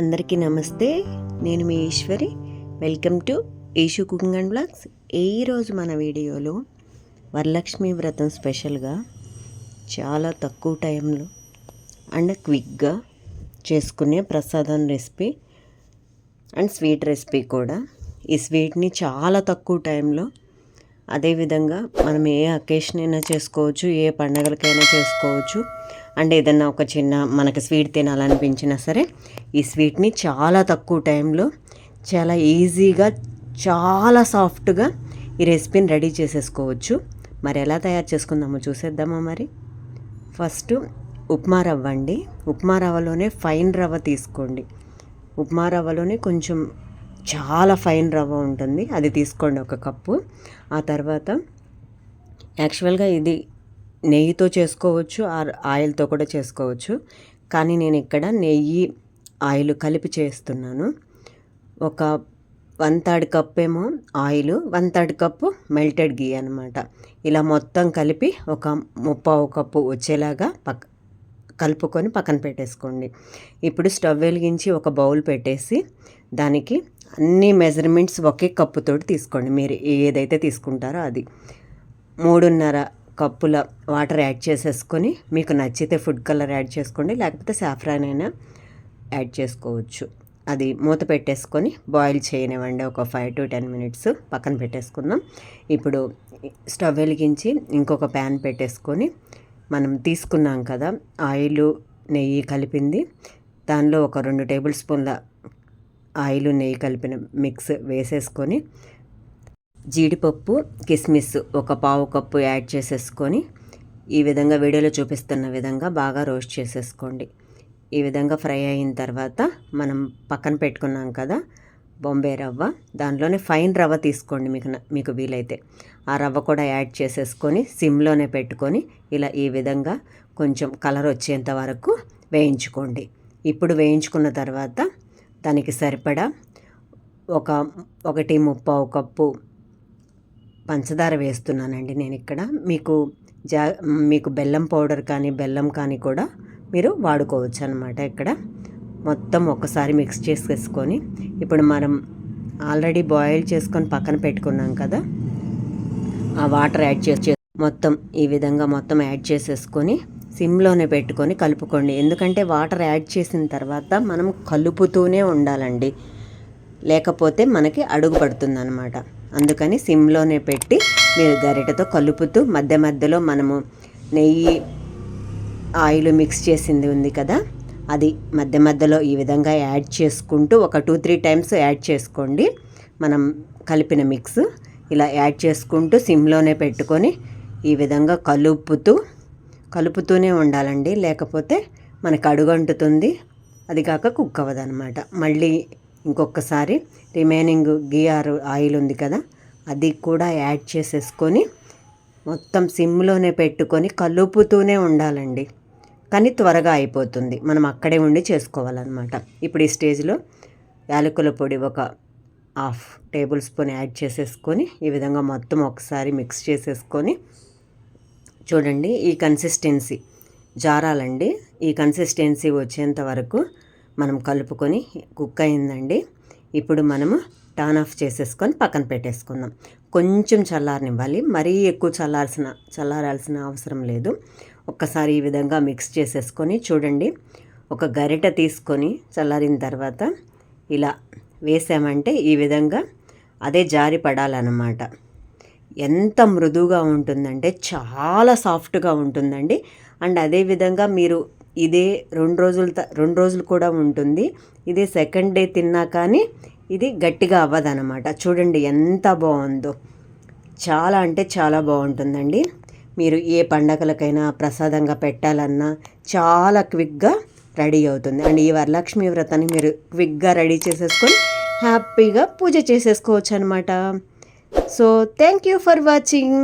అందరికీ నమస్తే. నేను మీ Eswari. Welcome to Eshu cooking and blogs. ఈరోజు మన వీడియోలో వరలక్ష్మి వ్రతం స్పెషల్గా చాలా తక్కువ టైంలో అండ్ క్విక్గా చేసుకునే ప్రసాదం రెసిపీ అండ్ స్వీట్ రెసిపీ కూడా. ఈ స్వీట్ని చాలా తక్కువ టైంలో అదేవిధంగా మనం ఏ అకేషన్ అయినా చేసుకోవచ్చు ఏ పండగలకైనా చేసుకోవచ్చు. అండ్ ఏదన్నా ఒక చిన్న మనకి స్వీట్ తినాలనిపించినా సరే ఈ స్వీట్ని చాలా తక్కువ టైంలో చాలా ఈజీగా చాలా సాఫ్ట్గా ఈ రెసిపీని రెడీ చేసేసుకోవచ్చు. మరి ఎలా తయారు చేసుకుందామో చూసేద్దామా మరి? ఫస్ట్ ఉప్మా రవ్వ అండి. ఉప్మా రవ్వలోనే ఫైన్ రవ్వ తీసుకోండి. ఉప్మా రవ్వలోనే కొంచెం చాలా ఫైన్ రవ్వ ఉంటుంది. అది తీసుకోండి ఒక కప్పు. ఆ తర్వాత యాక్చువల్గా ఇది నెయ్యితో చేసుకోవచ్చు ఆర్ ఆయిల్తో కూడా చేసుకోవచ్చు. కానీ నేను ఇక్కడ నెయ్యి ఆయిల్ కలిపి చేస్తున్నాను. ఒక వన్ థర్డ్ కప్ ఏమో oil one third cup melted ghee అనమాట ఇలా మొత్తం కలిపి ఒక ముప్పావు కప్పు వచ్చేలాగా పక్ కలుపుకొని పక్కన పెట్టేసుకోండి. ఇప్పుడు స్టవ్ వెలిగించి ఒక బౌల్ పెట్టేసి దానికి అన్ని మెజర్మెంట్స్ ఒకే కప్పుతోటి తీసుకోండి. మీరు ఏదైతే తీసుకుంటారో అది. మూడున్నర కప్పుల వాటర్ యాడ్ చేసేసుకొని మీకు నచ్చితే ఫుడ్ కలర్ యాడ్ చేసుకోండి. లేకపోతే సాఫ్రాన్ అయినా యాడ్ చేసుకోవచ్చు. అది మూత పెట్టేసుకొని బాయిల్ చేయనివ్వండి. ఒక ఫైవ్ టు టెన్ మినిట్స్ పక్కన పెట్టేసుకుందాం. ఇప్పుడు స్టవ్ వెలిగించి ఇంకొక ప్యాన్ పెట్టేసుకొని మనం తీసుకున్నాం కదా ఆయిల్ నెయ్యి కలిపింది. దానిలో ఒక రెండు టేబుల్ స్పూన్ల ఆయిల్ నెయ్యి కలిపిన మిక్స్ వేసేసుకొని జీడిపప్పు కిస్మిస్ ఒక పావు కప్పు యాడ్ చేసేసుకొని ఈ విధంగా వీడియోలో చూపిస్తున్న విధంగా బాగా రోస్ట్ చేసేసుకోండి. ఈ విధంగా ఫ్రై అయిన తర్వాత మనం పక్కన పెట్టుకున్నాం కదా బొంబే రవ్వ. దాంట్లోనే ఫైన్ రవ్వ తీసుకోండి మీకు మీకు వీలైతే. ఆ రవ్వ కూడా యాడ్ చేసేసుకొని సిమ్లోనే పెట్టుకొని ఇలా ఈ విధంగా కొంచెం కలర్ వచ్చేంత వరకు వేయించుకోండి. ఇప్పుడు వేయించుకున్న తర్వాత దానికి సరిపడా ఒక ఒకటి ముప్పావు కప్పు పంచదార వేస్తున్నానండి నేను ఇక్కడ మీకు జా మీకు బెల్లం పౌడర్ కానీ బెల్లం కానీ కూడా మీరు వాడుకోవచ్చు అనమాట ఇక్కడ. మొత్తం ఒకసారి మిక్స్ చేసేసుకొని ఇప్పుడు మనం ఆల్రెడీ బాయిల్ చేసుకొని పక్కన పెట్టుకున్నాం కదా ఆ వాటర్ యాడ్ చేసి మొత్తం ఈ విధంగా మొత్తం యాడ్ చేసేసుకొని సిమ్లోనే పెట్టుకొని కలుపుకోండి. ఎందుకంటే వాటర్ యాడ్ చేసిన తర్వాత మనం కలుపుతూనే ఉండాలండి. లేకపోతే మనకి అడుగు పడుతుంది అనమాట అందుకని సిమ్లోనే పెట్టి మీరు గరిటతో కలుపుతూ మధ్య మధ్యలో మనము నెయ్యి ఆయిల్ మిక్స్ చేసింది ఉంది కదా అది మధ్య మధ్యలో ఈ విధంగా యాడ్ చేసుకుంటూ ఒక టూ త్రీ టైమ్స్ యాడ్ చేసుకోండి. మనం కలిపిన మిక్స్ ఇలా యాడ్ చేసుకుంటూ సిమ్లోనే పెట్టుకొని ఈ విధంగా కలుపుతూ కలుపుతూనే ఉండాలండి. లేకపోతే మనకు అడుగంటుతుంది. అది కాక కుక్ అవ్వదనమాట మళ్ళీ ఇంకొకసారి రిమైనింగ్ గియర్ ఆయిల్ ఉంది కదా అది కూడా యాడ్ చేసేసుకొని మొత్తం సిమ్లోనే పెట్టుకొని కలుపుతూనే ఉండాలండి. కానీ త్వరగా అయిపోతుంది. మనం అక్కడే ఉండి చేసుకోవాలన్నమాట. ఇప్పుడు ఈ స్టేజ్లో యాలకుల పొడి ఒక హాఫ్ టేబుల్ స్పూన్ యాడ్ చేసేసుకొని ఈ విధంగా మొత్తం ఒకసారి మిక్స్ చేసేసుకొని చూడండి ఈ కన్సిస్టెన్సీ జారాలండి. ఈ కన్సిస్టెన్సీ వచ్చేంత వరకు మనం కలుపుకొని కుక్ అయిందండి. ఇప్పుడు మనము టర్న్ ఆఫ్ చేసేసుకొని పక్కన పెట్టేసుకుందాం. కొంచెం చల్లారనివ్వాలి. మరీ ఎక్కువ చల్లాల్సిన చల్లారాల్సిన అవసరం లేదు. ఒక్కసారి ఈ విధంగా మిక్స్ చేసేసుకొని చూడండి. ఒక గరిట తీసుకొని చల్లారిన తర్వాత ఇలా వేసామంటే ఈ విధంగా అదే జారి పడాలన్నమాట. ఎంత మృదువుగా ఉంటుందంటే చాలా సాఫ్ట్గా ఉంటుందండి. అండ్ అదేవిధంగా మీరు ఇదే రెండు రోజులు రెండు రోజులు కూడా ఉంటుంది. ఇదే సెకండ్ డే తిన్నా కానీ ఇది గట్టిగా అవ్వదనమాట చూడండి ఎంత బాగుందో. చాలా అంటే చాలా బాగుంటుందండి. మీరు ఏ పండగలకైనా ప్రసాదంగా పెట్టాలన్నా చాలా క్విక్గా రెడీ అవుతుంది. అండ్ ఈ వరలక్ష్మి వ్రతాన్ని మీరు క్విక్గా రెడీ చేసేసుకొని హ్యాపీగా పూజ చేసేసుకోవచ్చు అనమాట so thank you for watching